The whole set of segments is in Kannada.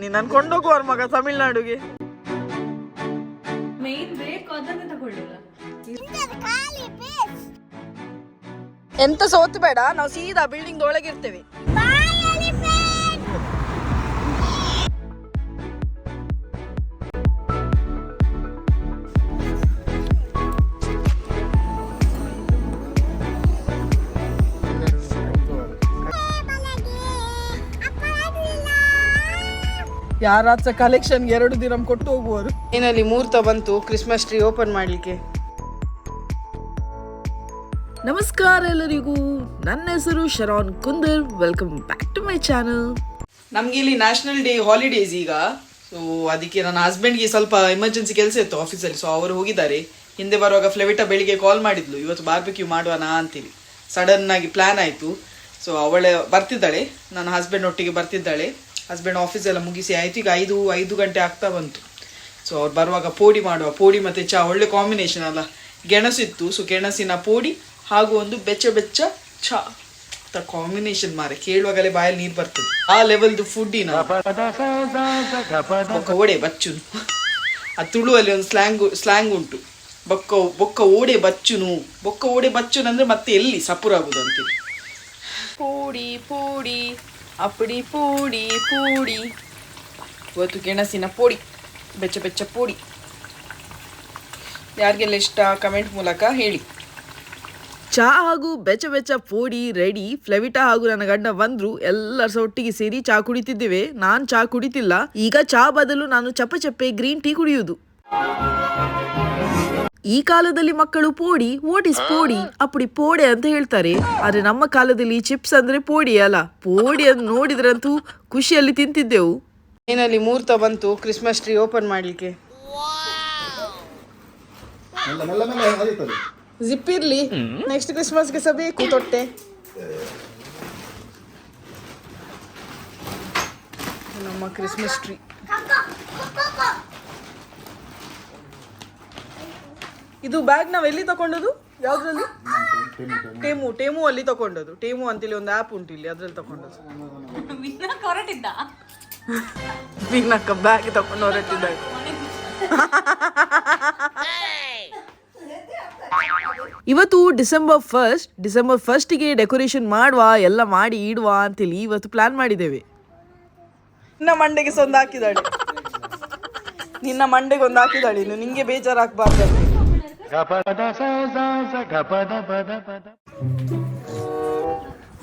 ನೀನ್ ನನ್ ಕೊಂಡೋಗುವವ್ರ ಮಗ ತಮಿಳ್ನಾಡುಗೆ. ಮೇನ್ ಬೇಕು ಅದನ್ನೇ ತಗೊಳ್ಳಿಲ್ಲ. ಎಂತ ಸೋತ್ ಬೇಡ ನಾವು ಸೀದಾ ಬಿಲ್ಡಿಂಗ್ ಒಳಗೆ ಇರ್ತೇವೆ ಯಾರಾಚ ಕಲೆಕ್ಷನ್ ಎರಡು ದಿನ ಕೊಟ್ಟು ಹೋಗುವರು ಏನಲ್ಲಿ ಮುಹೂರ್ತ ಬಂತು ಕ್ರಿಸ್ಮಸ್ ಟ್ರೀ ಓಪನ್ ಮಾಡ್ಲಿಕ್ಕೆ. ನಮಸ್ಕಾರ ಎಲ್ಲರಿಗೂ. ನನ್ನ ಹೆಸರು Sharon Kundar. Welcome back to my channel ನಮ್ಗೆ ಇಲ್ಲಿ ನ್ಯಾಷನಲ್ ಡೇ ಹಾಲಿಡೇಸ್ ಈಗ. ಸೊ ಅದಕ್ಕೆ ನನ್ನ ಹಸ್ಬೆಂಡ್ಗೆ ಸ್ವಲ್ಪ ಎಮರ್ಜೆನ್ಸಿ ಕೆಲಸ ಇತ್ತು ಆಫೀಸಲ್ಲಿ ಸೊ ಅವರು ಹೋಗಿದ್ದಾರೆ. ಹಿಂದೆ ಬರುವಾಗ ಫ್ಲೆವಿಟಾ ಬೆಳಿಗ್ಗೆ ಕಾಲ್ ಮಾಡಿದ್ಲು. ಇವತ್ತು ಬಾರ್ಬೆಕ್ಯೂ ಮಾಡುವನಾ ಅಂತೇಳಿ ಸಡನ್ ಆಗಿ ಪ್ಲಾನ್ ಆಯಿತು. ಸೊ ಅವಳೆ ಬರ್ತಿದ್ದಾಳೆ. ನನ್ನ ಹಸ್ಬೆಂಡ್ ಒಟ್ಟಿಗೆ ಬರ್ತಿದ್ದಾಳೆ. ಹಸ್ಬೆಂಡ್ ಆಫೀಸ್ ಎಲ್ಲ ಮುಗಿಸಿ ಆಯ್ತು. ಈಗ ಐದು ಐದು ಗಂಟೆ ಆಗ್ತಾ ಬಂತು. ಸೊ ಅವ್ರು ಬರುವಾಗ ಪೋಡಿ ಮಾಡುವ. ಪೋಡಿ ಮತ್ತು ಚಹಾ ಒಳ್ಳೆ ಕಾಂಬಿನೇಷನ್ ಅಲ್ಲ. ಗೆಣಸಿತ್ತು. ಸೊ ಗೆಣಸಿನ ಪೋಡಿ ಹಾಗೂ ಒಂದು ಬೆಚ್ಚ ಬೆಚ್ಚ ಚಹಾ ಕಾಂಬಿನೇಷನ್ ಮಾರೆ. ಕೇಳುವಾಗಲೇ ಬಾಯಲ್ಲಿ ನೀರು ಬರ್ತದೆ. ಆ ಲೆವೆಲ್ದು ಫುಡ್ಡಿನ ಬೊಕ್ಕ ಓಡೆ ಬಚ್ಚುನು. ಆ ತುಳುವಲ್ಲಿ ಒಂದು ಸ್ಲ್ಯಾಂಗ್ ಸ್ಲ್ಯಾಂಗ್ ಉಂಟು. ಬೊಕ್ಕ ಬೊಕ್ಕ ಓಡೆ ಬಚ್ಚುನು. ಬೊಕ್ಕ ಓಡೆ ಬಚ್ಚುನು ಅಂದ್ರೆ ಮತ್ತೆ ಎಲ್ಲಿ? ಸಪುರ ಆಗುದು ಅಂತ ಪೂಡಿ ಪೂಡಿ. ಅಪ್ಪಡಿ ಪೂಡಿ ಪೂಡಿ. ಇವತ್ತು ಗೆಣಸಿನ ಪೋಡಿ, ಬೆಚ್ಚ ಬೆಚ್ಚ ಪೋಡಿ. ಯಾರಿಗೆಲ್ಲ ಇಷ್ಟ ಕಮೆಂಟ್ ಮೂಲಕ ಹೇಳಿ. ಚಾ ಹಾಗೂ ಬೆಚ್ಚ ಬೆಚ್ಚ ಪೋಡಿ ರೆಡಿ ಫ್ಲೆವಿಟಾ ಹಾಗೂ ನನ್ನ ಗಂಡ ಬಂದ್ರು, ಎಲ್ಲರ ಒಟ್ಟಿಗೆ ಸೇರಿ ಚಹಾ ಕುಡಿತಿದ್ದೇವೆ. ನಾನು ಚಹಾ ಕುಡಿತಿಲ್ಲ, ಈಗ ಚಹಾ ಬದಲು ನಾನು ಚಪ್ಪ ಚಪ್ಪೆ ಗ್ರೀನ್ ಟೀ ಕುಡಿಯುವುದು. ಈ ಕಾಲದಲ್ಲಿ ಮಕ್ಕಳು ಪೋಡಿ ವಾಟ್ ಇಸ್ ಪೋಡಿ? ಅಪ್ಪಡಿ ಪೋಡೆ ಅಂತ ಹೇಳ್ತಾರೆ. ಆದ್ರೆ ನಮ್ಮ ಕಾಲದಲ್ಲಿ ಚಿಪ್ಸ್ ಅಂದ್ರೆ ಪೋಡಿ ಅಲ್ಲ. ಪೋಡಿ ಅಂತ ನೋಡಿದ್ರಂತೂ ಖುಷಿಯಲ್ಲಿ ತಿಂತಿದ್ದೆವು. ಏನಲ್ಲಿ ಮೂರ್ತ ಬಂತು ಕ್ರಿಸ್ಮಸ್ ಟ್ರೀ ಓಪನ್ ಮಾಡ್ಲಿಕ್ಕೆ. ಜಿಪ್ ಇರ್ಲಿ. ನೆಕ್ಸ್ಟ್ ಕ್ರಿಸ್ಮಸ್ಗೆ ಸಹ ಬೇಕು ತೊಟ್ಟೆ. ನಮ್ಮ ಕ್ರಿಸ್ಮಸ್ ಟ್ರೀ ಇದು ಬ್ಯಾಗ್ ನಾವು ಎಲ್ಲಿ ತಗೊಂಡದು ಯಾವ್ದ್ರಲ್ಲಿ? ಟೇಮು ಟೇಮು ಅಲ್ಲಿ ತಗೊಂಡದು ಟೇಮು ಅಂತೇಳಿ ಒಂದು ಆ್ಯಪ್ ಉಂಟು ಇಲ್ಲಿ ಅದ್ರಲ್ಲಿ ತಗೊಂಡದು ಹೊರಟಿದ್ದ? ವೀನಕ್ಕ ಬ್ಯಾಗ್ ತಗೊಂಡು ಹೊರಟಿದ್ದ. ಇವತ್ತು ಡಿಸೆಂಬರ್ ಫಸ್ಟ್ ಡಿಸೆಂಬರ್ ಫಸ್ಟಿಗೆ ಡೆಕೋರೇಷನ್ ಮಾಡುವ ಎಲ್ಲ ಮಾಡಿ ಇಡುವ ಅಂತೇಳಿ ಇವತ್ತು ಪ್ಲಾನ್ ಮಾಡಿದ್ದೇವೆ. ನಿನ್ನ ಮಂಡೆಗೆ ಸಹ ಒಂದು ಹಾಕಿದಾಳೆ ನಿನ್ನ ಮಂಡೆಗೆ ಒಂದು ಹಾಕಿದಾಳೆ ಇನ್ನು ಬೇಜಾರು ಬೇಜಾರಾಗಬಾರ್ದು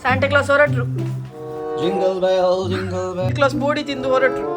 Santa Claus ಹೊರಟ್ರು. Jingle bell jingle bell Claus body ತಿಂದು ಹೊರಟ್ರು.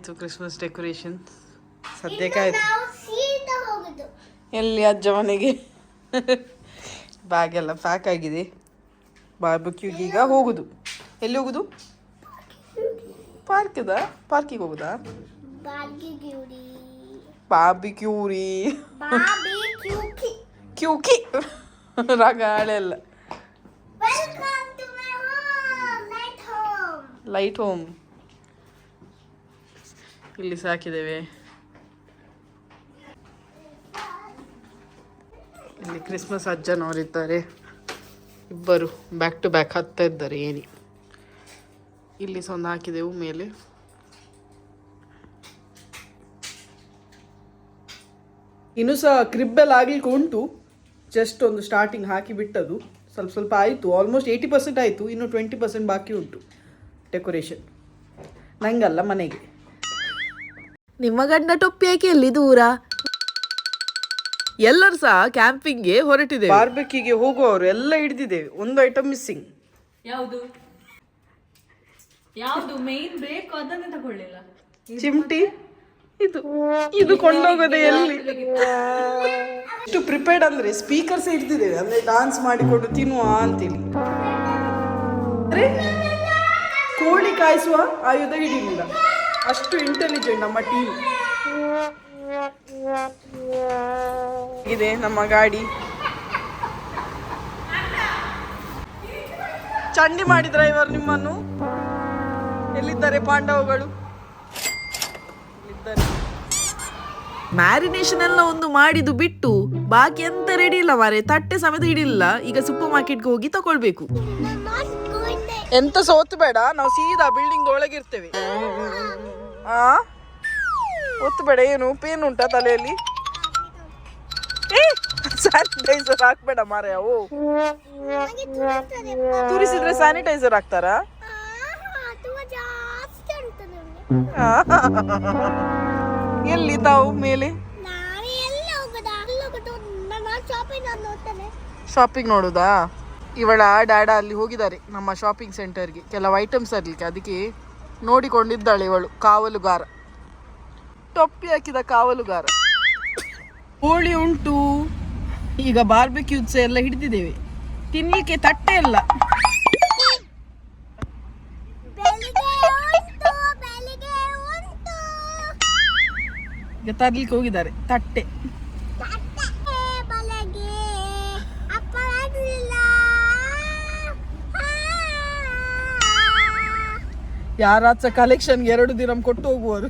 ಆಯ್ತು ಕ್ರಿಸ್ಮಸ್ ಡೆಕೋರೇಷನ್ ಸದ್ಯಕ್ಕೆ ಆಯ್ತು. ಎಲ್ಲಿ ಅಜ್ಜ ಮನೆಗೆ? ಬ್ಯಾಗ್ ಎಲ್ಲ ಪ್ಯಾಕ್ ಆಗಿದೆ. ಬಾರ್ಬಕ್ಯೂಗೆ ಈಗ ಹೋಗುದು. ಎಲ್ಲಿ ಹೋಗುದು? ಪಾರ್ಕ್ದ ಪಾರ್ಕಿಗೆ ಹೋಗುದಾ? ಬಾರ್ಬಿಕ್ಯೂರಿ ಕ್ಯೂಕಿ ರಗಾಳೆ ಎಲ್ಲ ಲೈಟ್ ಹೋಮ್ ಇಲ್ಲಿ ಸಾಕಿದ್ದೇವೆ ಇಲ್ಲಿ ಕ್ರಿಸ್ಮಸ್ ಅಜ್ಜನವರಿದ್ದಾರೆ ಇಬ್ಬರು ಬ್ಯಾಕ್ ಟು ಬ್ಯಾಕ್ ಹತ್ತಾ ಇದ್ದಾರೆ ಏನಿ ಇಲ್ಲಿ ಸಹ ಒಂದು ಹಾಕಿದೆವು ಮೇಲೆ ಇನ್ನು ಸಹ ಕ್ರಿಬ್ಬೆಲ್ಲ ಆಗ್ಲಿಕ್ಕೆ ಉಂಟು. ಜಸ್ಟ್ ಒಂದು ಸ್ಟಾರ್ಟಿಂಗ್ ಹಾಕಿ ಬಿಟ್ಟದು ಸ್ವಲ್ಪ ಸ್ವಲ್ಪ ಆಯಿತು. ಆಲ್ಮೋಸ್ಟ್ ಏಯ್ಟಿ ಪರ್ಸೆಂಟ್ ಆಯಿತು. ಇನ್ನು ಟ್ವೆಂಟಿ ಪರ್ಸೆಂಟ್ ಬಾಕಿ ಉಂಟು. ಡೆಕೋರೇಷನ್ ನಂಗಲ್ಲ ಮನೆಗೆ. ನಿಮ್ಮ ಗಂಡ ಟೊಪ್ಪಿ ಯಾಕೆ ಎಲ್ಲಿ ದೂರ? ಎಲ್ಲರೂ ಸಹ ಕ್ಯಾಂಪಿಂಗ್ಗೆ ಹೊರಟಿದೆ ಬಾರ್ಬೆಕಿಗೆ ಹೋಗುವವರು ಎಲ್ಲ ಹಿಡಿದಿದ್ದೇವೆ. ಒಂದು ಐಟಮ್ ಮಿಸ್ಸಿಂಗ್ ಯಾವುದು? ಯಾವುದು? ಮೇನ್ ಬೇಕು ಅದನ್ನ ತಗೊಳ್ಳಿಲ್ಲ. ಚಿಮ್ಟಿ? ಇದು ಇದು ಕೊಂಡೋಗೋದೆ ಎಲ್ಲಿ? ಇಷ್ಟು ಪ್ರಿಪೇರ್ಡ್ ಅಂದ್ರೆ ಸ್ಪೀಕರ್ಸ್ ಹಿಡ್ದಿದ್ದೇವೆ. ಅಂದ್ರೆ ಡಾನ್ಸ್ ಮಾಡಿಕೊಂಡು ತಿನ್ನುವ ಅಂತೇಳಿ. ಕೋಳಿ ಕಾಯಿಸುವ ಆಯುಧ ಹಿಡಿಲಿಲ್ಲ. ಅಷ್ಟು ಇಂಟೆಲಿಜೆಂಟ್ ನಮ್ಮ ಟೀಮ್ ಇದೆ ನಮ್ಮ ಗಾಡಿ. ಚಂಡಿ ಮಾಡಿ ಡ್ರೈವರ್ ನಿಮ್ಮನ್ನು. ಎಲ್ಲಿದ್ದಾರೆ ಪಾಂಡವಗಳು? ಮ್ಯಾರಿನೇಷನ್ ಎಲ್ಲ ಒಂದು ಮಾಡಿದ್ದು ಬಿಟ್ಟು ಬಾಕಿ ಎಂತ ರೆಡಿ ಇಲ್ಲ ಮಾರೆ. ತಟ್ಟೆ ಸಮೇತ ಇಡಿಲ್ಲ ಈಗ ಸೂಪರ್ ಮಾರ್ಕೆಟ್ಗೆ ಹೋಗಿ ತಗೊಳ್ಬೇಕು. ಎಂತ ಸೋತು ಬೇಡ ನಾವು ಸೀದಾ ಬಿಲ್ಡಿಂಗ್ ಒಳಗಿರ್ತೇವೆ. ಆ? ಒತ್ತು ಬೇಡ, ಏನು? ಪೇನ್ ಉಂಟಾ ತಲೆಯಲ್ಲಿ? ಸ್ಯಾನಿಟೈಸರ್ ಹಾಕ್ಬೇಡ ಮಾರೆ ಅವು. ತುರಿಸಿದ್ರೆ ಸ್ಯಾನಿಟೈಸರ್ ಹಾಕ್ತಾರ? ಎಲ್ಲಿ ತಾವು ಮೇಲೆ? ಶಾಪಿಂಗ್ ನೋಡುದಾ? ಇವಳ ಡ್ಯಾಡ ಅಲ್ಲಿ ಹೋಗಿದ್ದಾರೆ, ನಮ್ಮ ಶಾಪಿಂಗ್ ಸೆಂಟರ್ಗೆ ಕೆಲವು ಐಟಮ್ಸ್ ಇರ್ಲಿಕ್ಕೆ ಅದಕ್ಕೆ ನೋಡಿಕೊಂಡಿದ್ದಾಳೆ ಇವಳು ಕಾವಲುಗಾರ. ಟೊಪ್ಪಿ ಹಾಕಿದ ಕಾವಲುಗಾರ. ಹೋಳಿ ಉಂಟು. ಈಗ ಬಾರ್ಬೆಕ್ಯೂಸ್ ಎಲ್ಲ ಹಿಡಿದಿದ್ದೇವೆ. ತಿನ್ಲಿಕ್ಕೆ ತಟ್ಟೆ ಇಲ್ಲ. ಈಗ ತರ್ಲಿಕ್ಕೆ ಹೋಗಿದ್ದಾರೆ ತಟ್ಟೆ. ಯಾರಾಚ ಕಲೆಕ್ಷನ್ ಎರಡು ದಿನ ಕೊಟ್ಟು ಹೋಗುವರು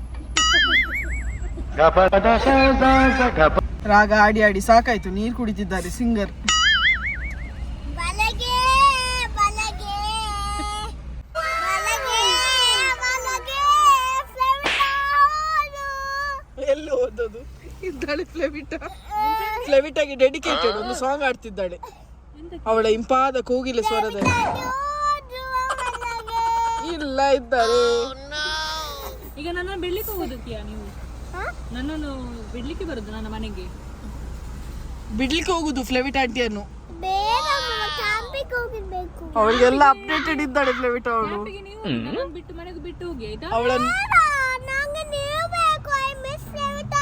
ರಾಗ ಆಡಿ ಆಡಿ ಸಾಕಾಯ್ತು ನೀರು ಕುಡಿತಿದ್ದಾರೆ ಸಿಂಗರ್. ಎಲ್ಲಿ ಓದೋದು ಇದ್ದಾಳೆ ಫ್ಲೆವಿಟಾ ಫ್ಲೆವಿಟಾಗೆ ಡೆಡಿಕೇಟೆಡ್ ಒಂದು ಸಾಂಗ್ ಆಡ್ತಿದ್ದಾಳೆ ಅವಳ ಇಂಪಾದ ಕೋಗಿಲೆ ಸ್ವರದಲ್ಲಿ. ಇಲ್ಲ ಇದ್ದಾರೆ. ಈಗ ನನ್ನ ಬಿಡ್ಲಿಕ್ಕೆ ಹೋಗೋದಕ್ಕಿಯಾ ನೀವು? ನನ್ನನ್ನು ಬಿಡ್ಲಿಕ್ಕೆ ಬರುದು ನನ್ನ ಮನೆಗೆ? ಬಿಡ್ಲಿಕ್ಕೆ ಹೋಗುದು ಫ್ಲೆವಿಟ್ ಆಂಟಿಯನ್ನು. ಅವಳಿಗೆಲ್ಲ ಅಪ್ಡೇಟೆಡ್ ಇದ್ದಾಳೆ ಫ್ಲೆವಿಟ್ ಅವಳು. ಬಿಟ್ಟು ಮನೆಗೆ ಬಿಟ್ಟು ಹೋಗಿ ಆಯ್ತಾ? ಅವಳನ್ನು ನಂಗೆ ನೀವು I miss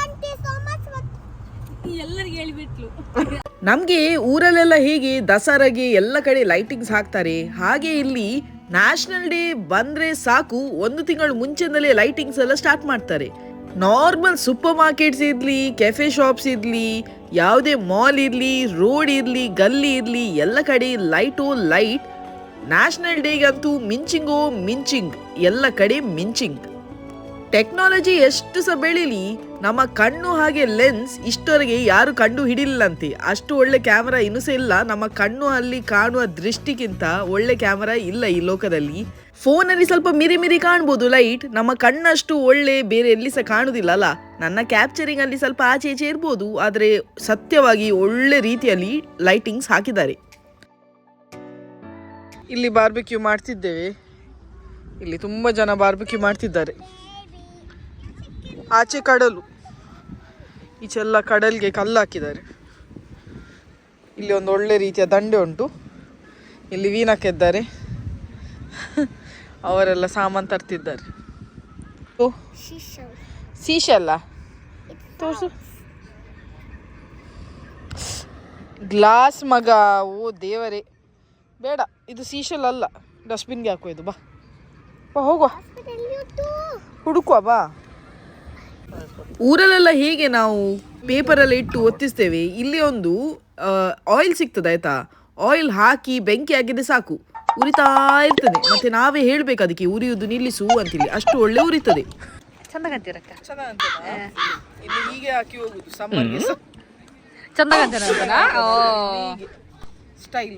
aunty so much ಎಲ್ಲರಿಗೆ ಹೇಳಿಬಿಟ್ಲು ನಮಗೆ ಊರಲ್ಲೆಲ್ಲ ಹೀಗೆ ದಸರಾಗೆ ಎಲ್ಲ ಕಡೆ ಲೈಟಿಂಗ್ಸ್ ಹಾಕ್ತಾರೆ ಹಾಗೆ ಇಲ್ಲಿ ನ್ಯಾಷನಲ್ ಡೇ ಬಂದ್ರೆ ಸಾಕು, ಒಂದು ತಿಂಗಳು ಮುಂಚೆಯಿಂದಲೇ ಲೈಟಿಂಗ್ಸ್ ಎಲ್ಲ ಸ್ಟಾರ್ಟ್ ಮಾಡ್ತಾರೆ. ನಾರ್ಮಲ್ ಸೂಪರ್ ಮಾರ್ಕೆಟ್ಸ್ ಇರಲಿ ಕೆಫೆ ಶಾಪ್ಸ್ ಇರಲಿ, ಯಾವುದೇ ಮಾಲ್ ಇರಲಿ ರೋಡ್ ಇರಲಿ, ಗಲ್ಲಿ ಇರಲಿ, ಎಲ್ಲ ಕಡೆ ಲೈಟು ಲೈಟ್ ನ್ಯಾಷನಲ್ ಡೇಗಂತೂ ಮಿಂಚಿಂಗೋ ಮಿಂಚಿಂಗ್, ಎಲ್ಲ ಕಡೆ ಮಿಂಚಿಂಗ್. ಟೆಕ್ನಾಲಜಿ ಎಷ್ಟು ಸಹ ಬೆಳೀಲಿ, ನಮ್ಮ ಕಣ್ಣು ಹಾಗೆ ಲೆನ್ಸ್ ಇಷ್ಟವರೆಗೆ ಯಾರು ಕಂಡು ಹಿಡಿಲಿಲ್ಲಂತೆ ಅಷ್ಟು ಒಳ್ಳೆ ಕ್ಯಾಮರಾ ಇನ್ನೂ ಸಹ ಇಲ್ಲ. ನಮ್ಮ ಕಣ್ಣು ಅಲ್ಲಿ ಕಾಣುವ ದೃಷ್ಟಿಗಿಂತ ಒಳ್ಳೆ ಕ್ಯಾಮರಾ ಇಲ್ಲ ಈ ಲೋಕದಲ್ಲಿ. ಫೋನಲ್ಲಿ ಸ್ವಲ್ಪ ಮಿರಿ ಮಿರಿ ಕಾಣ್ಬೋದು ಲೈಟ್. ನಮ್ಮ ಕಣ್ಣಷ್ಟು ಒಳ್ಳೆ ಬೇರೆ ಎಲ್ಲಿ ಸಹ ಕಾಣುವುದಿಲ್ಲ ಅಲ್ಲ. ನನ್ನ ಕ್ಯಾಪ್ಚರಿಂಗ್ ಅಲ್ಲಿ ಸ್ವಲ್ಪ ಆಚೆ ಈಚೆ ಇರ್ಬೋದು. ಆದರೆ ಸತ್ಯವಾಗಿ ಒಳ್ಳೆ ರೀತಿಯಲ್ಲಿ ಲೈಟಿಂಗ್ಸ್ ಹಾಕಿದ್ದಾರೆ. ಇಲ್ಲಿ ಬಾರ್ಬಿಕ್ಯೂ ಮಾಡ್ತಿದ್ದೇವೆ. ಇಲ್ಲಿ ತುಂಬ ಜನ ಬಾರ್ಬಿಕ್ಯೂ ಮಾಡ್ತಿದ್ದಾರೆ. ಆಚೆ ಕಡಲು. ಈಚೆಲ್ಲ ಕಡಲಿಗೆ ಕಲ್ಲು ಹಾಕಿದ್ದಾರೆ ಇಲ್ಲಿ ಒಂದು ಒಳ್ಳೆ ರೀತಿಯ ದಂಡೆ ಉಂಟು. ಇಲ್ಲಿ ವೀಣಾಕಿದ್ದಾರೆ ಅವರೆಲ್ಲ ಸಾಮಾನು ತರ್ತಿದ್ದಾರೆ. ಓ ಸೀಶಲ್ಲ? ತೋರಿಸು. ಗ್ಲಾಸ್ ಮಗ ಓ ದೇವರೇ. ಬೇಡ ಇದು ಸೀಶಲ್ ಅಲ್ಲ ಡಸ್ಟ್ಬಿನ್ಗೆ ಹಾಕೋ ಇದು ಬಾ. ಬಾ ಹೋಗುವ. ಹುಡುಕುವ ಬಾ. ಊರಲ್ಲೆಲ್ಲ ಹೇಗೆ ನಾವು ಪೇಪರಲ್ಲಿ ಇಟ್ಟು ಒತ್ತಿಸ್ತೇವೆ. ಇಲ್ಲಿ ಒಂದು ಆಯಿಲ್ ಸಿಗ್ತದೆ ಆಯ್ತಾ? ಆಯಿಲ್ ಹಾಕಿ ಬೆಂಕಿ ಆಗಿದ್ರೆ ಸಾಕು. ಉರಿತಾ ಇರ್ತದೆ. ಮತ್ತೆ ನಾವೇ ಹೇಳ್ಬೇಕು ಅದಕ್ಕೆ ಉರಿಯುವುದು ನಿಲ್ಲಿಸು ಅಂತೇಳಿ ಅಷ್ಟು ಒಳ್ಳೆ ಉರಿತದೆ. ಚಂದ ಕಾಣ್ತೀರಕ್ಕ ಇಲ್ಲಿ ಹೀಗೆ ಹಾಕಿ ಹೋಗುದು ಸಮ್ಮರ್ಗೆ ಚಂದ ಕಾಣ್ತೀರ ಸ್ಟೈಲ್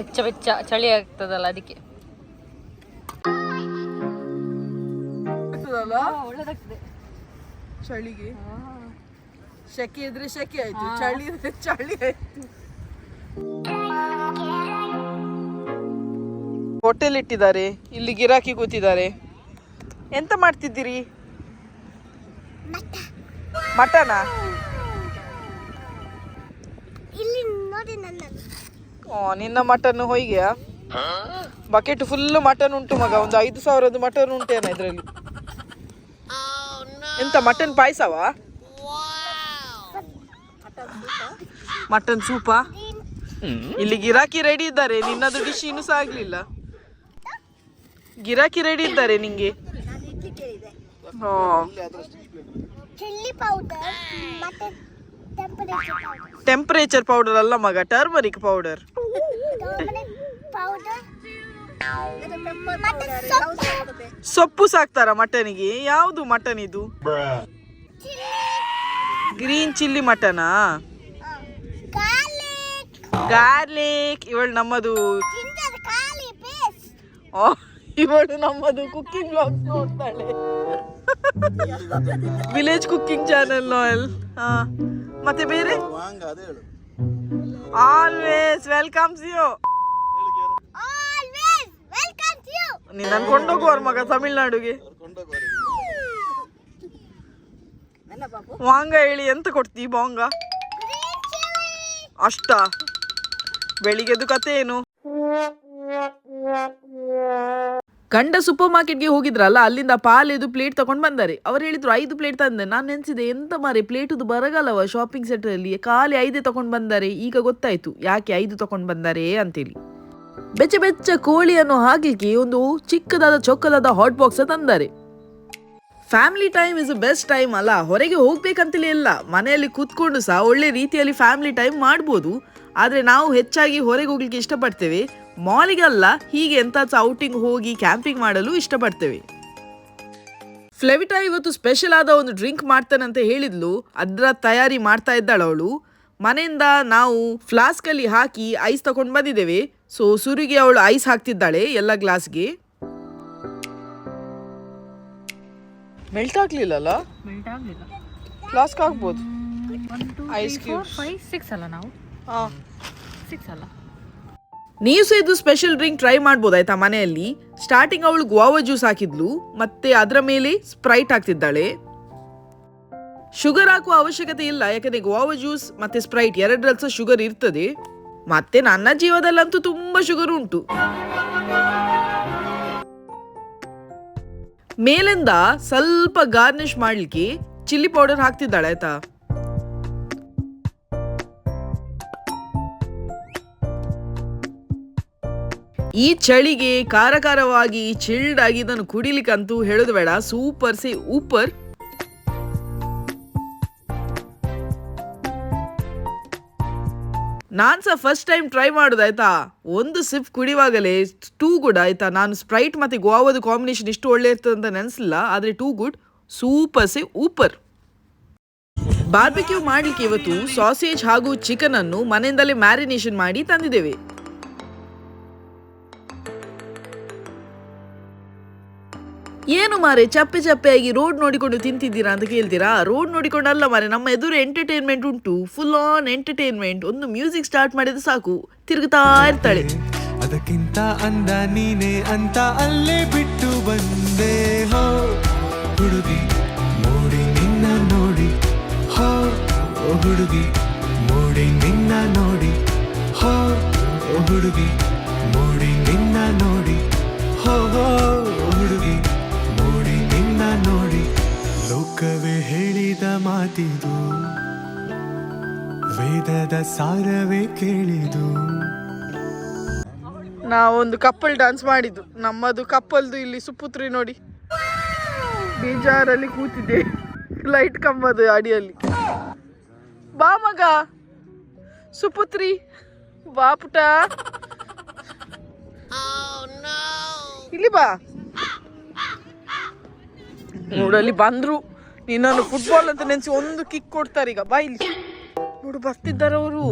ಬೆಚ್ಚ ಬೆಚ್ಚ ಚಳಿ ಆಗ್ತದಲ್ಲ ಅದಕ್ಕೆ. ಚಳಿಗೆ? ಸೆಕೆ ಇದ್ರೆ ಸೆಕೆ ಆಯ್ತು ಚಳಿ ಇದ್ರೆ ಚಳಿ ಆಯ್ತು. ಹೋಟೆಲ್ ಇಟ್ಟಿದ್ದಾರೆ ಇಲ್ಲಿ ಗಿರಾಕಿ ಕೂತಿದ್ದಾರೆ. ಎಂತ ಮಾಡ್ತಿದ್ದೀರಿ? ಮಟನಾ? ಇಲ್ಲಿ ನೋಡಿ ನನ್ನ ನಿನ್ನ ಮಟನ್ ಹೊಯ್ಗೆಯಾ? ಬಕೆಟ್ ಫುಲ್ ಮಟನ್ ಉಂಟು ಮಗ, ಒಂದು ಐದು ಸಾವಿರದ್ದು ಮಟನ್ ಉಂಟೇನ ಇದರಲ್ಲಿ? ಎಂತ ಮಟನ್ ಪಾಯಸವಾ? ಮಟನ್ ಸೂಪಾ ಇಲ್ಲಿ ಗಿರಾಕಿ ರೆಡಿ ಇದ್ದಾರೆ, ನಿನ್ನದು ಡಿಶ್ ಇನ್ನೂ ಸಹ ಆಗ್ಲಿಲ್ಲ. ಗಿರಾಕಿ ರೆಡಿ ಇದ್ದಾರೆ ನಿಂಗೆ? ಹಾ. ಟೆಂಪರೇಚರ್ ಪೌಡರ್ ಅಲ್ಲ ಮಗ ಟರ್ಮರಿಕ್ ಪೌಡರ್ ಸೊಪ್ಪು ಸಾಕ್ತಾರ ಮಟನಿಗೆ? ಯಾವುದು ಮಟನ್ ಇದು? ಗ್ರೀನ್ ಚಿಲ್ಲಿ ಮಟನಾ ಗಾರ್ಲಿಕ್ ಇವಳು ನಮ್ಮದು ಓ, ಇವಳು ನಮ್ಮದು ಕುಕ್ಕಿಂಗ್ ಬ್ಲಾಗ್ಸ್ ನೋಡ್ತಾಳೆ. ವಿಲೇಜ್ ಕುಕ್ಕಿಂಗ್ ಚಾನೆಲ್ ಲಾಯಲ್ ಹಾ. ಮತ್ತೆ ಬೇರೆ? ಆಲ್ವೇಸ್ ವೆಲ್ಕಮ್ಸ್ ಯು ನೀನು ಕೊಂಡೋಗುವವ್ರ ಮಗ ತಮಿಳ್ನಾಡುಗೆ. ವಾಂಗ ಹೇಳಿ ಎಂತ ಕೊಡ್ತಿ ಬಾಂಗ ಅಷ್ಟ. ಬೆಳಿಗ್ಗೆದು ಕತೆ ಏನು? ಗಂಡ ಸೂಪರ್ ಮಾರ್ಕೆಟ್ಗೆ ಹೋಗಿದ್ರಲ್ಲ, ಅಲ್ಲಿಂದ ಪಾಲೆದು ಪ್ಲೇಟ್ ತಗೊಂಡ್ ಬಂದಾರೆ. ಅವ್ರು ಹೇಳಿದ್ರು, ಐದು ಪ್ಲೇಟ್ ತಂದೆ, ನಾನು ನೆನ್ಸಿದೆ, ಎಂತ ಮಾರೆ ಪ್ಲೇಟದು ಬರಗಲ್ಲವ ಶಾಪಿಂಗ್ ಸೆಂಟರ್ ಅಲ್ಲಿ, ಖಾಲಿ ಐದೇ ತಗೊಂಡ್ ಬಂದಾರೆ, ಈಗ ಗೊತ್ತಾಯ್ತು, ಯಾಕೆ ಐದು ತಗೊಂಡ್ ಬಂದಾರೆ? ಅಂತೇಳಿ. ಬೆಚ್ಚ ಬೆಚ್ಚ ಕೋಳಿಯನ್ನು ಹಾಕಲಿಕ್ಕೆ ಒಂದು ಚಿಕ್ಕದಾದ, ಚೊಕ್ಕದಾದ hot box ತಂದಾರೆ. Family time is best time ಅಲ್ಲ, ಹೊರಗೆ ಹೋಗ್ಬೇಕಂತಲೇ ಇಲ್ಲ ಮನೆಯಲ್ಲಿ ಕೂತ್ಕೊಂಡು ಸಹ ಒಳ್ಳೆ ರೀತಿಯಲ್ಲಿ ಫ್ಯಾಮಿಲಿ ಟೈಮ್ ಮಾಡ್ಬೋದು. ಆದರೆ ನಾವು ಹೆಚ್ಚಾಗಿ ಹೊರಗೆ ಹೋಗ್ಲಿಕ್ಕೆ ಇಷ್ಟಪಡ್ತೇವೆ. ಮಾಲಿಗಲ್ಲ ಹೀಗೆ ಎಂತ ಔಟಿಂಗ್ ಹೋಗಿ ಕ್ಯಾಂಪಿಂಗ್ ಮಾಡಲು ಇಷ್ಟಪಡ್ತೇವೆ. ಫ್ಲೆವಿಟಾ ಇವತ್ತು ಸ್ಪೆಷಲ್ ಆದ ಒಂದು ಡ್ರಿಂಕ್ ಮಾಡ್ತಾನಂತ ಹೇಳಿದ್ಲು. ಅದರ ತಯಾರಿ ಮಾಡ್ತಾ ಇದ್ದಾಳು ಅವಳು. ಮನೆಯಿಂದ ನಾವು ಫ್ಲಾಸ್ಕಲ್ಲಿ ಹಾಕಿ ಐಸ್ ತಗೊಂಡು ಬಂದಿದ್ದೇವೆ. ಸೊ ಸುರಿಗೆ ಅವಳು ಐಸ್ ಹಾಕ್ತಿದ್ದಾಳೆ ಎಲ್ಲ ಗ್ಲಾಸ್ಗೆ ಮೆಲ್ಟ್ ಆಗ್ಲಿಲ್ಲಲ್ಲ? ಫ್ಲಾಸ್ಕ್ ಆಗ್ಬೋದು. ಐಸ್ ಕ್ಯೂಬ್ ಸಿಕ್ಸ್ ಅಲ್ಲ ನಾವು? ಸಿಕ್ಸ್ ಅಲ್ಲ. ನೀವು ಸಹ ಇದು ಸ್ಪೆಷಲ್ ಡ್ರಿಂಕ್ ಟ್ರೈ ಮಾಡ್ಬೋದು, ಆಯ್ತಾ? ಮನೆಯಲ್ಲಿ ಸ್ಟಾರ್ಟಿಂಗ್ ಅವಳು ಗುವಾವ ಜ್ಯೂಸ್ ಹಾಕಿದ್ಲು, ಮತ್ತೆ ಅದರ ಮೇಲೆ ಸ್ಪ್ರೈಟ್ ಹಾಕ್ತಿದ್ದಾಳೆ. ಶುಗರ್ ಹಾಕುವ ಅವಶ್ಯಕತೆ ಇಲ್ಲ, ಯಾಕಂದ್ರೆ ಗುವಾವ ಜ್ಯೂಸ್ ಮತ್ತೆ ಸ್ಪ್ರೈಟ್ ಎರಡರಲ್ಲಿ ಸಹ ಶುಗರ್ ಇರ್ತದೆ. ಮತ್ತೆ ನನ್ನ ಜೀವದಲ್ಲಂತೂ ತುಂಬಾ ಶುಗರ್ ಉಂಟು. ಮೇಲಿಂದ ಸ್ವಲ್ಪ ಗಾರ್ನಿಶ್ ಮಾಡ್ಲಿಕ್ಕೆ ಚಿಲ್ಲಿ ಪೌಡರ್ ಹಾಕ್ತಿದ್ದಾಳೆ, ಆಯ್ತಾ? ಈ ಚಳಿಗೆ ಕಾರಕಾರವಾಗಿ ಚಿಲ್ಡ್ ಆಗಿ ಇದನ್ನು ಕುಡಿಲಿಕ್ಕಂತೂ ಹೇಳೋದು ಬೇಡ. ಸೂಪರ್ ಸಿ ಊಪರ್ ನಾನ್ ಸಹ ಫಸ್ಟ್ ಟೈಮ್ ಟ್ರೈ ಮಾಡೋದು ಆಯ್ತಾ? ಒಂದು ಸಿಪ್ ಕುಡಿವಾಗಲೇ ಟೂ ಗುಡ್ ಆಯ್ತಾ? ನಾನು ಸ್ಪ್ರೈಟ್ ಮತ್ತೆ ಗೋವಾದ ಕಾಂಬಿನೇಷನ್ ಇಷ್ಟು ಒಳ್ಳೆ ಇರ್ತದೆ ಅಂತ ನೆನೆಸಿಲ್ಲ, ಆದರೆ ಟೂ ಗುಡ್ ಸೂಪರ್ ಸಿ ಊಪರ್ ಬಾರ್ಬಿಕ್ಯೂ ಮಾಡ್ಲಿಕ್ಕೆ ಇವತ್ತು ಸಾಸೇಜ್ ಹಾಗೂ ಚಿಕನ್ ಅನ್ನು ಮನೆಯಿಂದಲೇ ಮ್ಯಾರಿನೇಷನ್ ಮಾಡಿ ತಂದಿದ್ದೇವೆ. ಏನು ಮಾರೆ, ಚಪ್ಪೆ ಚಪ್ಪೆಯಾಗಿ ರೋಡ್ ನೋಡಿಕೊಂಡು ತಿಂತಿದ್ದೀರಾ ಅಂತ ಕೇಳ್ತೀರಾ? ರೋಡ್ ನೋಡಿಕೊಂಡು ಅಲ್ಲ ಮಾರೆ, ನಮ್ಮ ಎದುರು ಎಂಟರ್ಟೈನ್ಮೆಂಟ್ ಉಂಟು ಫುಲ್ ಆನ್ ಎಂಟರ್ಟೈನ್ಮೆಂಟ್ ಒಂದು ಮ್ಯೂಸಿಕ್ ಸ್ಟಾರ್ಟ್ ಮಾಡಿದ್ರೆ ಸಾಕು, ತಿರುಗುತ್ತಾ ಇರ್ತಾಳೆ. ಅದಕ್ಕಿಂತ ಅಂದ ನೀನೆ ಅಂತ ಅಲ್ಲೇ ಬಿಟ್ಟು ಬಂದೆ. ಹೋ, ಹುಡುಗಿ, ನೋಡಿ ನಿನ್ನ ನೋಡಿ. ಹೋ ಹುಡುಗಿ, ನೋಡಿ ನಿನ್ನ ನೋಡಿ. ಹೋ ಹುಡುಗಿ, ನೋಡಿ ನಿನ್ನ ನೋಡಿ. ಹೋ. ಹೇಳಿದ ಮಾತಿದು, ವೇದದ ಸಾರವೇ ಕೇಳಿದು. ನಾವೊಂದು ಕಪ್ಪಲ್ ಡಾನ್ಸ್ ಮಾಡಿದ್ದು. ನಮ್ಮದು ಕಪ್ಪಲ್ದು ಇಲ್ಲಿ ಸುಪುತ್ರಿ ನೋಡಿ. ಬೇಜಾರಲ್ಲಿ ಕೂತಿದ್ದೆ. ಲೈಟ್ ಕಂಬದ ಅಡಿಯಲ್ಲಿ. ಬಾ ಮಗ. ಸುಪುತ್ರಿ, ಬಾ ಪುಟ. ಇಲ್ಲಿ ಬಾ. ನೋಡಲ್ಲಿ ಬಂದ್ರು. ನಿನ್ನನ್ನು ಫುಟ್ಬಾಲ್ ಅಂತ ನೆನೆಸಿ ಒಂದು ಕಿಕ್ ಕೊಡ್ತಾರೆ ಈಗ. ಬಾ ಇಲ್ಲಿ. ನೋಡು ಬರ್ತಿದ್ದಾರೆ ಅವರು.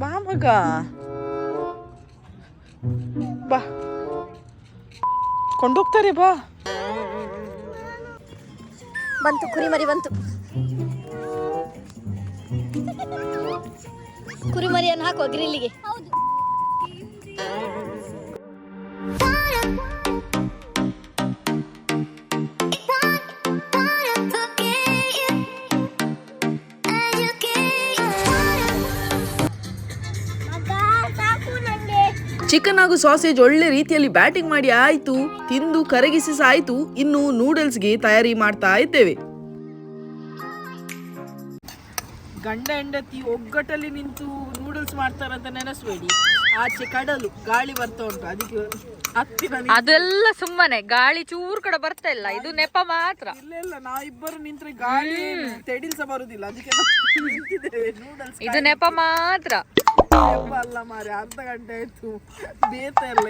ಬಾ ಮಗ. ಬಾ. ಕೊಂಡೋಗ್ತಾರೆ ಬಾ. ಬಂತು ಕುರಿಮರಿ ಬಂತು. ಕುರಿಮರಿಯನ್ನು ಹಾಕುವ ಗ್ರಿಲ್ಲಿಗೆ. ಚಿಕನ್ ಹಾಗೂ ಸಾಸೇಜ್ ಒಳ್ಳೆ ರೀತಿಯಲ್ಲಿ ಬ್ಯಾಟಿಂಗ್ ಮಾಡಿ ಆಯ್ತು. ತಿಂದು ಕರಗಿಸಿ ಸಾಯ್ತು. ಆಯ್ತು ಇನ್ನು ನೂಡಲ್ಸ್ಗೆ ತಯಾರಿ ಮಾಡ್ತಾ ಇದ್ದೇವೆ. ಗಂಡ ಹೆಂಡತಿ ಒಗ್ಗಟ್ಟಲ್ಲಿ ನಿಂತು ನೂಡಲ್ಸ್ ಮಾಡ್ತಾರಂತ ನೆನೆಸ್ಬೇಡಿ. ಆಚೆ ಕಡಲು ಗಾಳಿ ಬರ್ತಾ ಉಂಟು. ಅದಕ್ಕೆ ಹತ್ತಿರ ನಿಂತು- ಅದೆಲ್ಲ ಸುಮ್ಮನೆ. ಗಾಳಿ ಚೂರು ಕೂಡ ಬರ್ತಾ ಇಲ್ಲ. ಇದು ನೆಪ ಮಾತ್ರ. ಇಲ್ಲ ಇಲ್ಲ. ಇಬ್ಬರು ನಿಂತ್ರೆ ಗಾಳಿ ತೆಡಿಲ್ಸ ಬರುದಿಲ್ಲ. ಅದಕ್ಕೆ ನಾವು ನಿಂತಿದ್ದೇವೆ ನೂಡಲ್ಸ್ ಇದು ನೆಪ ಮಾತ್ರ. ಅಲ್ಲ ಮಾರೆ ಅರ್ಧ ಗಂಟೆ ಆಯ್ತು. ಬೇತ ಎಲ್ಲ.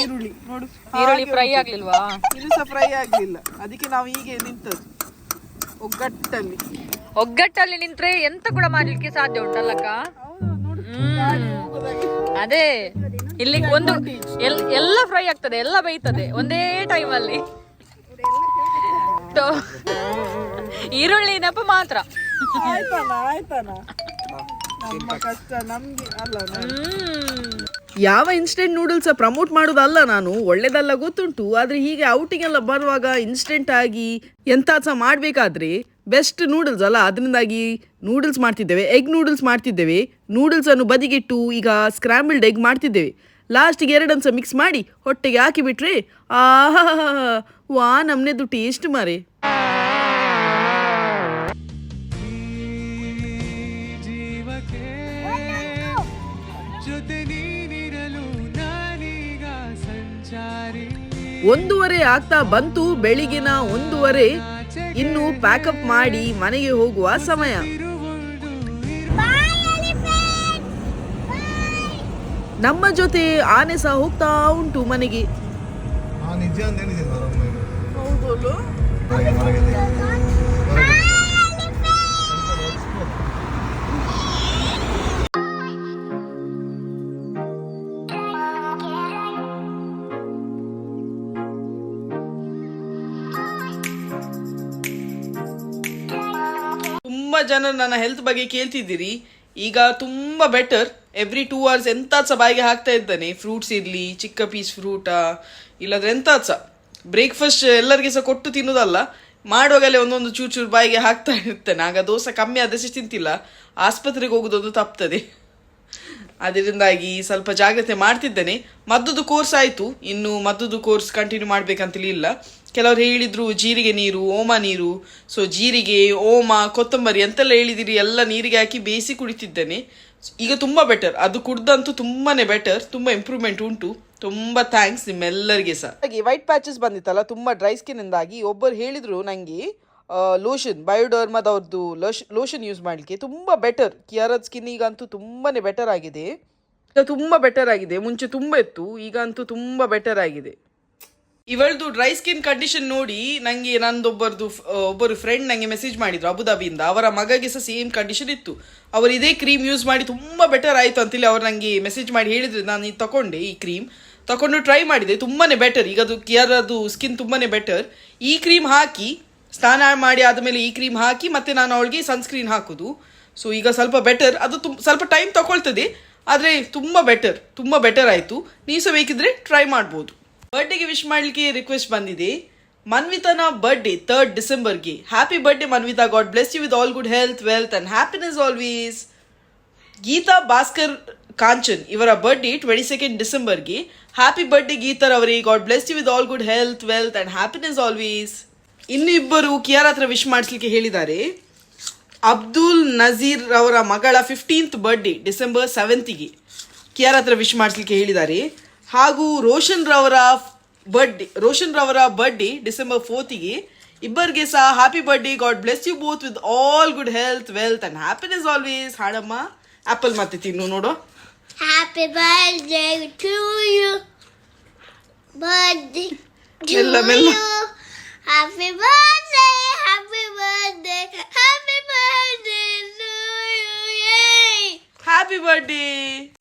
ಈರುಳ್ಳಿ ನೋಡು ಈರುಳ್ಳಿ ಫ್ರೈ ಆಗ್ಲಿಲ್ವಾ? ಇದು ಸಹ ಫ್ರೈ ಆಗ್ಲಿಲ್ಲ. ಅದಕ್ಕೆ ನಾವು ಹೀಗೆ ನಿಂತದ್ದು. ಒಗ್ಗಟ್ಟಲ್ಲಿ. ಒಗ್ಗಟ್ಟಲ್ಲಿ ನಿಂತ್ರೆ ಎಂತ ಕೂಡ ಮಾಡ್ಲಿಕ್ಕೆ ಸಾಧ್ಯ ಉಂಟಲ್ಲಕ್ಕ ಹೌದು ನೋಡು. ಅದೇ. ಇಲ್ಲಿ ಒಂದು ಎಲ್ ಎಲ್ಲ ಫ್ರೈ ಆಗ್ತದೆ ಎಲ್ಲ ಬೇಯ್ತದೆ ಒಂದೇ ಟೈಮ್ ಅಲ್ಲಿ ಟೊ- ಈರುಳ್ಳಿ ನೆಪ ಮಾತ್ರ. ಆಯ್ತಾನ ಆಯ್ತಾನ ನಮ್ಮ ಕಷ್ಟ ನಮ್ಗೆ ಅಲ್ಲ ಯಾವ ಇನ್ಸ್ಟೆಂಟ್ ನೂಡಲ್ಸ್ ಪ್ರಮೋಟ್ ಮಾಡೋದಲ್ಲ ನಾನು ಒಳ್ಳೇದಲ್ಲ ಗೊತ್ತುಂಟು ಆದರೆ ಹೀಗೆ ಔಟಿಂಗ್ ಎಲ್ಲ ಬರುವಾಗ ಇನ್ಸ್ಟೆಂಟ್ ಆಗಿ ಎಂತ ಸಹ ಮಾಡಬೇಕಾದ್ರೆ ಬೆಸ್ಟ್ ನೂಡಲ್ಸ್ ಅಲ್ಲ ಅದರಿಂದಾಗಿ ನೂಡಲ್ಸ್ ಮಾಡ್ತಿದ್ದೇವೆ ಎಗ್ ನೂಡಲ್ಸ್ ಮಾಡ್ತಿದ್ದೇವೆ ನೂಡಲ್ಸ್ ಅನ್ನು ಬದಿಗಿಟ್ಟು ಈಗ ಸ್ಕ್ರಾಂಬಲ್ಡ್ ಎಗ್ ಮಾಡ್ತಿದ್ದೇವೆ. ಲಾಸ್ಟಿಗೆ ಎರಡನ್ನು ಸಹ ಮಿಕ್ಸ್ ಮಾಡಿ ಹೊಟ್ಟೆಗೆ ಹಾಕಿಬಿಟ್ರೆ ಆಹಾ ವಾ ನಮ್ಮನೆದು ಟೇಸ್ಟ್ ಮಾರೆ. ಒಂದೂವರೆ ಆಗ್ತಾ ಬಂತು ಬೆಳಿಗಿನ ಒಂದೂವರೆ. ಇನ್ನು ಪ್ಯಾಕಪ್ ಮಾಡಿ ಮನೆಗೆ ಹೋಗುವ ಸಮಯ. ನಮ್ಮ ಜೊತೆ ಆನೆ ಸಹ ಹೋಗ್ತಾ ಉಂಟು ಮನೆಗೆ. ಜನ ನನ್ನ ಹೆಲ್ತ್ ಬಗ್ಗೆ ಕೇಳ್ತಿದ್ದೀರಿ, ಈಗ ತುಂಬಾ ಬೆಟರ್ ಎವ್ರಿ ಟೂ ಅವರ್ಸ್ ಎಂತಾದ್ಸ ಬಾಯಿಗೆ ಹಾಕ್ತಾ ಇದ್ದಾನೆ. ಫ್ರೂಟ್ಸ್ ಇರಲಿ, ಚಿಕ್ಕ ಪೀಸ್ ಫ್ರೂಟಾ ಇಲ್ಲಾದ್ರೆ ಎಂತಾದ್ಸ. ಬ್ರೇಕ್ಫಾಸ್ಟ್ ಎಲ್ಲರಿಗೆ ಸಹ ಕೊಟ್ಟು ತಿನ್ನೋದಲ್ಲ, ಮಾಡುವಾಗಲೇ ಒಂದೊಂದು ಚೂರು ಚೂರು ಬಾಯಿಗೆ ಹಾಕ್ತಾ ಇರ್ತೇನೆ. ಆಗ ದೋಸೆ ಕಮ್ಮಿ ಆದಷ್ಟು ತಿಂತಿಲ್ಲ. ಆಸ್ಪತ್ರೆಗೆ ಹೋಗೋದೊಂದು ತಪ್ತದೆ. ಅದರಿಂದಾಗಿ ಸ್ವಲ್ಪ ಜಾಗ್ರತೆ ಮಾಡ್ತಿದ್ದೇನೆ. ಮದ್ದುದು ಕೋರ್ಸ್ ಆಯಿತು. ಇನ್ನು ಮದ್ದುದು ಕೋರ್ಸ್ ಕಂಟಿನ್ಯೂ ಮಾಡ್ಬೇಕಂತೇಳಿ ಇಲ್ಲ. ಕೆಲವರು ಹೇಳಿದ್ರು, ಜೀರಿಗೆ ನೀರು, ಓಮ ನೀರು. ಸೊ ಜೀರಿಗೆ, ಓಮ, ಕೊತ್ತಂಬರಿ ಅಂತೆಲ್ಲ ಹೇಳಿದಿರಿ, ಎಲ್ಲ ನೀರಿಗೆ ಹಾಕಿ ಬೇಯಿಸಿ ಕುಡಿತಿದ್ದೇನೆ. ಈಗ ತುಂಬ ಬೆಟರ್ ಅದು ಕುಡ್ದಂತೂ ತುಂಬಾನೇ ಬೆಟರ್ ತುಂಬ ಇಂಪ್ರೂವ್ಮೆಂಟ್ ಉಂಟು. ತುಂಬ ಥ್ಯಾಂಕ್ಸ್ ನಿಮ್ಮೆಲ್ಲರಿಗೆ ಸರ್. ಹಾಗೆ ವೈಟ್ ಪ್ಯಾಚಸ್ ಬಂದಿತ್ತಲ್ಲ, ತುಂಬ ಡ್ರೈ ಸ್ಕಿನ್ನಿಂದಾಗಿ ಒಬ್ಬರು ಹೇಳಿದರು ನನಗೆ ಲೋಷನ್ ಬಯೋಡರ್ಮದವ್ರದ್ದು ಲೋಷ್ ಲೋಷನ್ ಯೂಸ್ ಮಾಡಲಿಕ್ಕೆ. ತುಂಬ ಬೆಟರ್ ಕಿಯರದ ಸ್ಕಿನ್ ಈಗಂತೂ ತುಂಬಾ ಬೆಟರ್ ಆಗಿದೆ. ಈಗ ತುಂಬ ಬೆಟರ್ ಆಗಿದೆ. ಮುಂಚೆ ತುಂಬ ಇತ್ತು ಈಗ ಅಂತೂ ತುಂಬ ಬೆಟರ್ ಆಗಿದೆ. ಇವಳದು ಡ್ರೈ ಸ್ಕಿನ್ ಕಂಡೀಷನ್ ನೋಡಿ ನನಗೆ ನಂದೊಬ್ಬರದು ಒಬ್ಬರು ಫ್ರೆಂಡ್ ನನಗೆ ಮೆಸೇಜ್ ಮಾಡಿದ್ರು ಅಬುದಾಬಿಯಿಂದ. ಅವರ ಮಗಗೆ ಸಹ ಸೇಮ್ ಕಂಡೀಷನ್ ಇತ್ತು. ಅವರು ಇದೇ ಕ್ರೀಮ್ ಯೂಸ್ ಮಾಡಿ ತುಂಬ ಬೆಟರ್ ಆಯಿತು ಅಂತೇಳಿ ಅವ್ರು ನನಗೆ ಮೆಸೇಜ್ ಮಾಡಿ ಹೇಳಿದ್ರು. ನಾನು ಇದು ತಗೊಂಡೆ ಈ ಕ್ರೀಮ್ ತಗೊಂಡು ಟ್ರೈ ಮಾಡಿದೆ. ತುಂಬಾ ಬೆಟರ್ ಈಗ ಅದು ಅದು ಸ್ಕಿನ್ ತುಂಬಾ ಬೆಟರ್ ಈ ಕ್ರೀಮ್ ಹಾಕಿ, ಸ್ನಾನ ಮಾಡಿ ಆದಮೇಲೆ ಈ ಕ್ರೀಮ್ ಹಾಕಿ ಮತ್ತೆ ನಾನು ಅವಳಿಗೆ ಸನ್ಸ್ಕ್ರೀನ್ ಹಾಕೋದು. ಸೊ ಈಗ ಸ್ವಲ್ಪ ಬೆಟರ್ ಅದು ತುಂಬ ಸ್ವಲ್ಪ ಟೈಮ್ ತಗೊಳ್ತದೆ ಆದರೆ ತುಂಬ ಬೆಟರ್ ತುಂಬ ಬೆಟರ್ ಆಯಿತು. ನೀವು ಸಹ ಬೇಕಿದ್ರೆ ಟ್ರೈ ಮಾಡ್ಬೋದು. ಬರ್ಡೇಗೆ ವಿಶ್ ಮಾಡ್ಲಿಕ್ಕೆ ರಿಕ್ವೆಸ್ಟ್ ಬಂದಿದೆ. ಮನ್ವಿತನ birthday third ಡಿಸೆಂಬರ್ಗೆ happy birthday Manvita. God bless you with all good health wealth and happiness always Geeta Bhaskar Kanchan ಇವರ ಬರ್ಡೇ ಟ್ವೆಂಟಿ ಸೆಕೆಂಡ್ ಡಿಸೆಂಬರ್ಗೆ ಹ್ಯಾಪಿ ಬರ್ಡೇ ಗೀತಾ ಅವರೇ God bless you with all good health wealth and happiness always ಇನ್ನು ಇಬ್ಬರು ಕಿಯಾರ ಹತ್ರ ವಿಶ್ ಮಾಡಿಸ್ಲಿಕ್ಕೆ ಹೇಳಿದ್ದಾರೆ. ಅಬ್ದುಲ್ ನಜೀರ್ ಅವರ ಮಗಳ ಫಿಫ್ಟೀನ್ತ್ ಬರ್ಡೇ ಡಿಸೆಂಬರ್ ಸೆವೆಂತಿಗೆ ಕಿಯಾರ ಹತ್ರ ವಿಶ್ ಮಾಡಿಸ್ಲಿಕ್ಕೆ ಹೇಳಿದ್ದಾರೆ. ಹಾಗೂ ರೋಷನ್ ರವರ ಬರ್ಡಿ ರೋಷನ್ ರವರ ಬರ್ಡಿ ಡಿಸೆಂಬರ್ ಫೋರ್ತಿಗೆ ಇಬ್ಬರಿಗೆ ಸಹ happy birthday God bless you both with all good health wealth and happiness always ಹಾಡಮ್ಮ apple ಮತ್ತೆ ತಿನ್ನು ನೋಡು. Happy birthday to you birthday to ಮೆಲ್ಲ. Happy birthday happy birthday, happy birthday, happy birthday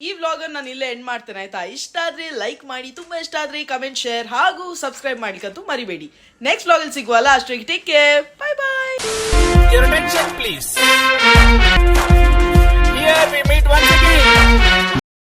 ಈ ವ್ಲಾಗ್ ನಾನು ಇಲ್ಲೇ ಎಂಡ್ ಮಾಡ್ತೇನೆ ಆಯ್ತಾ? ಇಷ್ಟ ಆದ್ರೆ ಲೈಕ್ ಮಾಡಿ ತುಂಬಾ ಇಷ್ಟ ಆದ್ರೆ ಕಮೆಂಟ್ ಶೇರ್ ಹಾಗೂ ಸಬ್ಸ್ಕ್ರೈಬ್ ಮಾಡ್ಲಿಕ್ಕಂತೂ ಮರಿಬೇಡಿ. ನೆಕ್ಸ್ಟ್ ವ್ಲಾಗ್ ಅಲ್ಲಿ ಸಿಗುವಲ್ಲ ಅಷ್ಟೊಂದು take care bye bye Your attention, please. Here we meet once again.